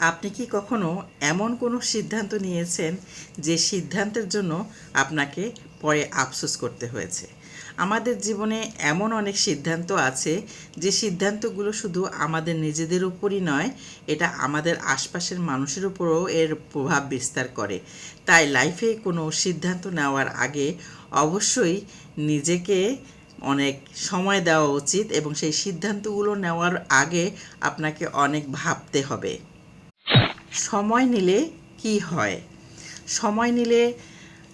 আপনি কি কখনো এমন কোনো সিদ্ধান্ত নিয়েছেন যে সিদ্ধান্তের জন্য আপনাকে পরে আফসোস করতে হয়েছে? আমাদের জীবনে এমন অনেক সিদ্ধান্ত আছে যে সিদ্ধান্তগুলো শুধু আমাদের নিজেদের উপরই নয়, এটা আমাদের আশপাশের মানুষের উপরও এর প্রভাব বিস্তার করে। তাই লাইফে কোনো সিদ্ধান্ত নেওয়ার আগে অবশ্যই নিজেকে অনেক সময় দেওয়া উচিত এবং সেই সিদ্ধান্তগুলো নেওয়ার আগে আপনাকে অনেক ভাবতে হবে। সময় নিলে কি হয়? সময় নিলে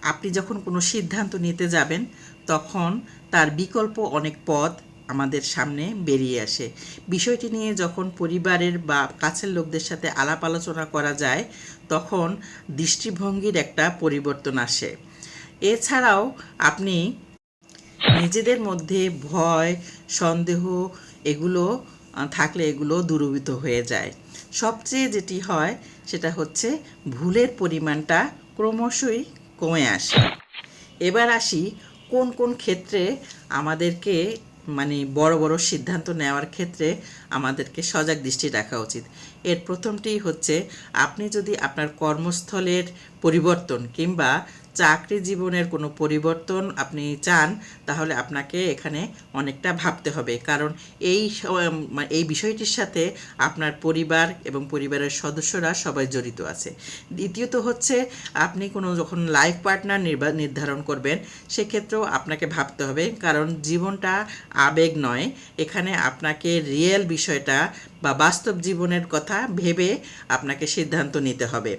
আপনি যখন কোনো সিদ্ধান্ত নিতে যাবেন, তখন তার বিকল্প অনেক পথ আমাদের সামনে বেরিয়ে আসে। বিষয়টি নিয়ে যখন পরিবারের বা কাছের লোকদের সাথে আলাপ আলোচনা করা যায়, তখন দৃষ্টিভঙ্গির একটা পরিবর্তন আসে। এছাড়াও আপনি নিজেদের মধ্যে ভয়, সন্দেহ এগুলো থাকলে এগুলো দূরীভূত হয়ে যায়। সবচেয়ে যেটি হয়, সেটা হচ্ছে ভুলের পরিমাণটা ক্রমশই কমে আসে। এবার আসি, কোন কোন ক্ষেত্রে আমাদেরকে মানে বড় বড় সিদ্ধান্ত নেওয়ার ক্ষেত্রে আমাদেরকে সজাগ দৃষ্টি রাখা উচিত। এর প্রথমটি হচ্ছে, আপনি যদি আপনার কর্মস্থলের পরিবর্তন কিংবা চাকরি জীবনের কোনো পরিবর্তন আপনি চান, তাহলে আপনাকে এখানে অনেকটা ভাবতে হবে। কারণ এই এই বিষয়টির সাথে আপনার পরিবার এবং পরিবারের সদস্যরা সবাই জড়িত আছে। দ্বিতীয়ত হচ্ছে, আপনি কোনো যখন লাইফ পার্টনার নির্ধারণ করবেন, সেক্ষেত্রেও আপনাকে ভাবতে হবে। কারণ জীবনটা আবেগ নয়। এখানে আপনাকে রিয়েল বিষয়টা বা বাস্তব জীবনের কথা ভেবে আপনাকে সিদ্ধান্ত নিতে হবে।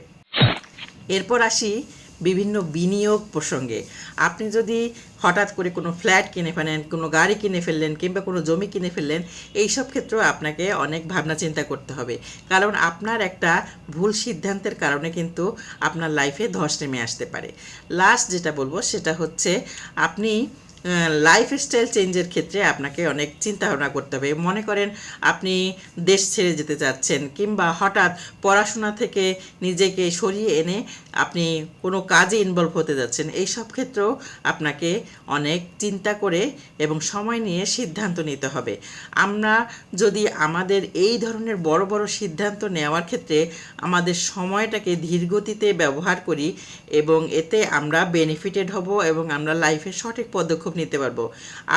এরপর আসি বিভিন্ন বিনিয়োগ প্রসঙ্গে। আপনি যদি হঠাৎ করে কোনো ফ্ল্যাট কিনে ফেলেন, কোনো গাড়ি কিনে ফেললেন কিংবা কোনো জমি কিনে ফেললেন এই সব ক্ষেত্রেও আপনাকে অনেক ভাবনা চিন্তা করতে হবে। কারণ আপনার একটা ভুল সিদ্ধান্তের কারণে কিন্তু আপনার লাইফে ধস নেমে আসতে পারে। লাস্ট যেটা বলব সেটা হচ্ছে, আপনি লাইফ স্টাইল চেঞ্জের ক্ষেত্রে আপনাকে অনেক চিন্তা ভাবনা করতে হবে। মনে করেন আপনি দেশ ছেড়ে যেতে চাচ্ছেন কিংবা হঠাৎ পড়াশোনা থেকে নিজেকে সরিয়ে এনে আপনি কোনো কাজে ইনভলভ হতে যাচ্ছেন এই সব ক্ষেত্রেও আপনাকে অনেক চিন্তা করে এবং সময় নিয়ে সিদ্ধান্ত নিতে হবে। আমরা যদি আমাদের এই ধরনের বড় বড় সিদ্ধান্ত নেওয়ার ক্ষেত্রে আমাদের সময়টাকে ধীরগতিতে ব্যবহার করি এবং এতে আমরা বেনিফিটেড হব এবং আমরা লাইফে সঠিক পদক্ষেপ নিতে পারব।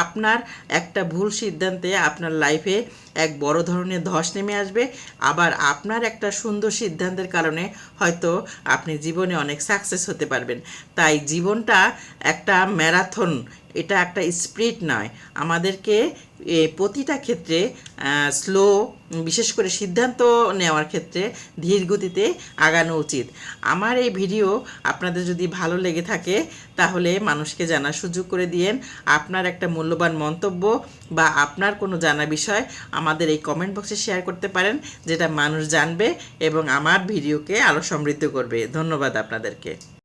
আপনার একটা ভুল সিদ্ধান্তে আপনার লাইফে এক বড় ধরনের ধস নেমে আসবে। আবার আপনার একটা সুন্দর সিদ্ধান্তের কারণে হয়তো আপনি জীবনে অনেক সাকসেস হতে পারবেন। তাই জীবনটা একটা ম্যারাথন এটা একটা স্প্রিট নয়। আমাদেরকে প্রতিটা ক্ষেত্রে স্লো বিশেষ করে সিদ্ধান্ত নেওয়ার ক্ষেত্রে ধীর গতিতে আগানো উচিত। আমার এই ভিডিও আপনাদের যদি ভালো লেগে থাকে, তাহলে মানুষকে জানার সুযোগ করে দিয়েন। আপনার একটা মূল্যবান মন্তব্য বা আপনার কোনো জানা বিষয় আমাদের এই কমেন্ট বক্সে শেয়ার করতে পারেন, যেটা মানুষ জানবে এবং আমার ভিডিওকে আরও সমৃদ্ধ করবে। ধন্যবাদ আপনাদেরকে।